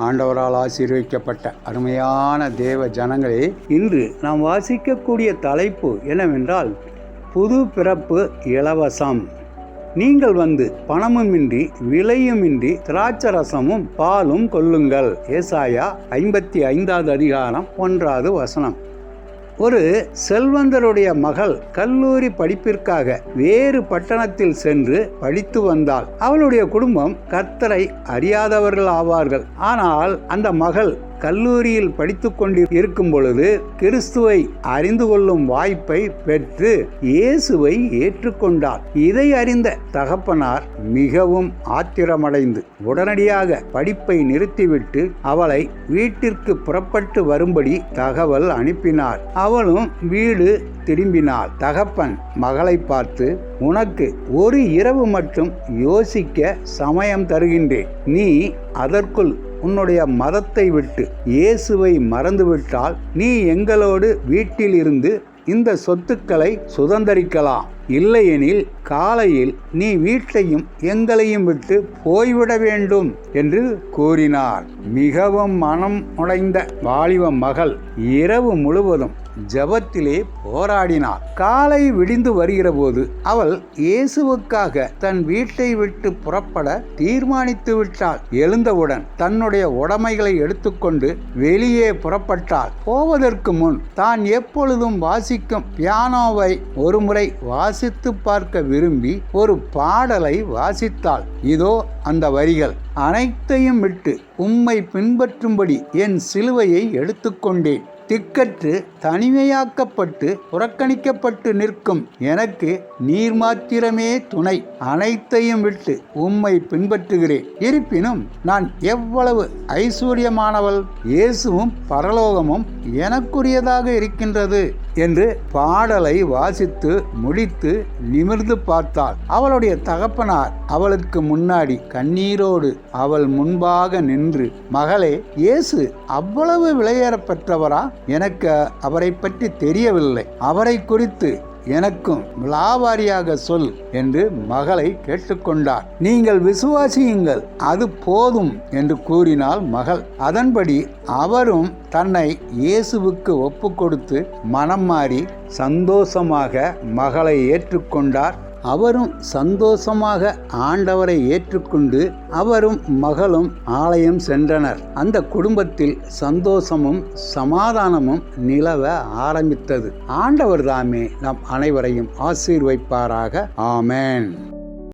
ஆண்டவரால் ஆசீர்வதிக்கப்பட்ட அருமையான தேவ ஜனங்களே இன்று நாம் வாசிக்கக்கூடிய தலைப்பு என்னவென்றால் புது பிறப்பு இலவசம். நீங்கள் வந்து பணமுமின்றி விலையுமின்றி திராட்சரசமும் பாலும் கொள்ளுங்கள். ஏசாயா ஐம்பத்தி ஐந்தாவது அதிகாரம் ஒன்றாவது வசனம். ஒரு செல்வந்தருடைய மகள் கல்லூரி படிப்பிற்காக வேறு பட்டணத்தில் சென்று படித்து வந்தாள். அவளுடைய குடும்பம் கர்த்தரை அறியாதவர்கள் ஆவார்கள். ஆனால் அந்த மகள் கல்லூரியில் படித்து கொண்டு இருக்கும் பொழுது கிறிஸ்துவை அறிந்து கொள்ளும் வாய்ப்பை பெற்று இயேசுவை ஏற்றுக்கொண்டார். இதை அறிந்த தகப்பனார் மிகவும் ஆத்திரமடைந்து உடனடியாக படிப்பை நிறுத்திவிட்டு அவளை வீட்டிற்கு புறப்பட்டு வரும்படி தகவல் அனுப்பினார். அவளும் வீடு திரும்பினாள். தகப்பன் மகளை பார்த்து உனக்கு ஒரு இரவு மட்டும் யோசிக்க சமயம் தருகின்றேன். நீ அதற்குள் உன்னுடைய மதத்தை விட்டு இயேசுவை மறந்துவிட்டால் நீ எங்களோடு வீட்டில் இருந்து இந்த சொத்துக்களை சுதந்தரிக்கலாம். இல்லையெனில் காலையில் நீ வீட்டையும் எங்களையும் விட்டு போய்விட வேண்டும் என்று கூறினார். மிகவும் மனம் உடைந்த வாலிப மகள் இரவு முழுவதும் ஜபத்திலே போராடினாள் காலை விடிந்து வருகிற போது அவள் இயேசுவுக்காக தன் வீட்டை விட்டு புறப்பட தீர்மானித்து விட்டாள். எழுந்தவுடன் தன்னுடைய உடைமைகளை எடுத்துக்கொண்டு வெளியே புறப்பட்டாள். போவதற்கு முன் தான் எப்பொழுதும் வாசிக்கும் பியானோவை ஒருமுறை வாசித்து பார்க்க விரும்பி ஒரு பாடலை வாசித்தாள். இதோ அந்த வரிகள். அனைத்தையும் விட்டு உம்மை பின்பற்றும்படி என் சிலுவையை எடுத்துக்கொண்டேன். திக்கற்று தனிமையாக்கப்பட்டு புறக்கணிக்கப்பட்டு நிற்கும் எனக்கு நீர் மாத்திரமே துணை. அனைத்தையும் விட்டு உம்மை பின்பற்றுகிறேன். இருப்பினும் நான் எவ்வளவு ஐஸ்வர்யமானவள் இயேசுவும் பரலோகமும் எனக்குரியதாக இருக்கின்றது. என்று பாடலை வாசித்து முடித்து நிமிர்ந்து பார்த்தாள். அவளுடைய தகப்பனார் அவளுக்கு முன்னாடி கண்ணீரோடு அவள் முன்பாக நின்று மகளே இயேசு அவ்வளவு விளையேறப்பெற்றவரா எனக்கு அவரை பற்றி தெரியவில்லை. அவரை குறித்து எனக்கும் விலாவாரியாக சொல் என்று மகளை கேட்டுக்கொண்டார். நீங்கள் விசுவாசியுங்கள் அது போதும் என்று கூறினாள் மகள். அதன்படி அவரும் தன்னை இயேசுவுக்கு ஒப்பு கொடுத்து மனம் மாறி சந்தோஷமாக மகளை ஏற்றுக்கொண்டார். அவரும் சந்தோஷமாக ஆண்டவரை ஏற்றுக்கொண்டு அவரும் மகளும் ஆலயம் சென்றனர். அந்த குடும்பத்தில் சந்தோஷமும் சமாதானமும் நிலவ ஆரம்பித்தது. ஆண்டவர் தாமே நம் அனைவரையும் ஆசீர்வைப்பாராக. ஆமேன்.